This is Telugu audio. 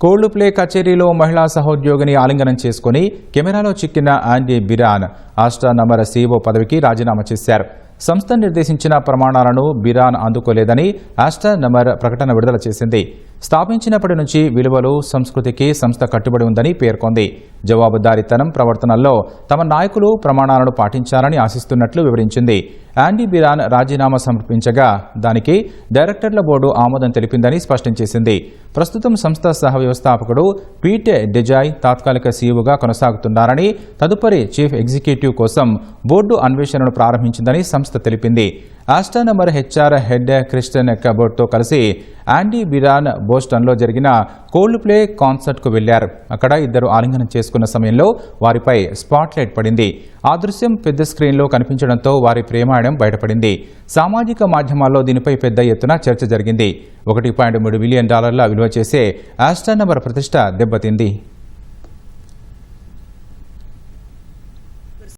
కోల్డ్ ప్లే కచేరీలో మహిళా సహోద్యోగిని ఆలింగనం చేసుకుని కెమెరాలో చిక్కిన Andy Byron Astronomer CEO పదవికి రాజీనామా చేశారు. సంస్థ నిర్దేశించిన ప్రమాణాలను బిరాన్ అందుకోలేదని ఆస్టా నంబర్ ప్రకటన విడుదల చేసింది. స్థాపించినప్పటి నుంచి విలువలు సంస్కృతికి సంస్థ కట్టుబడి ఉందని పేర్కొంది. జవాబుదారీతనం ప్రవర్తనల్లో తమ నాయకులు ప్రమాణాలను పాటించాలని ఆశిస్తున్నట్లు వివరించింది. యాండీ బిరాన్ రాజీనామా సమర్పించగా దానికి డైరెక్టర్ల బోర్డు ఆమోదం తెలిపిందని స్పష్టం చేసింది. ప్రస్తుతం సంస్థ సహ వ్యవస్థాపకుడు పీటే డెజాయ్ తాత్కాలిక సీఈఓగా కొనసాగుతున్నారని తదుపరి చీఫ్ ఎగ్జిక్యూటివ్ కోసం బోర్డు అన్వేషణను ప్రారంభించిందని సంస్థ తెలిపింది. Astronomer HR head Christian కబోర్డ్తో కలిసి యాండీ బిరాన్ బోస్టన్లో జరిగిన కోల్డ్ ప్లే కాన్సర్ట్కు వెళ్ళారు అక్కడ ఇద్దరు ఆలింగనం చేసుకున్న సమయంలో వారిపై స్పాట్లైట్ పడింది. ఆ దృశ్యం పెద్ద స్క్రీన్లో కనిపించడంతో వారి ప్రేమాయణం బయటపడింది. సామాజిక మాధ్యమాల్లో దీనిపై పెద్ద ఎత్తున చర్చ జరిగింది. ఒకటి పాయింట్ మూడు మిలియన్ డాలర్ల విలువ చేసే ఆస్టా నంబర్ ప్రతిష్ట దెబ్బతింది.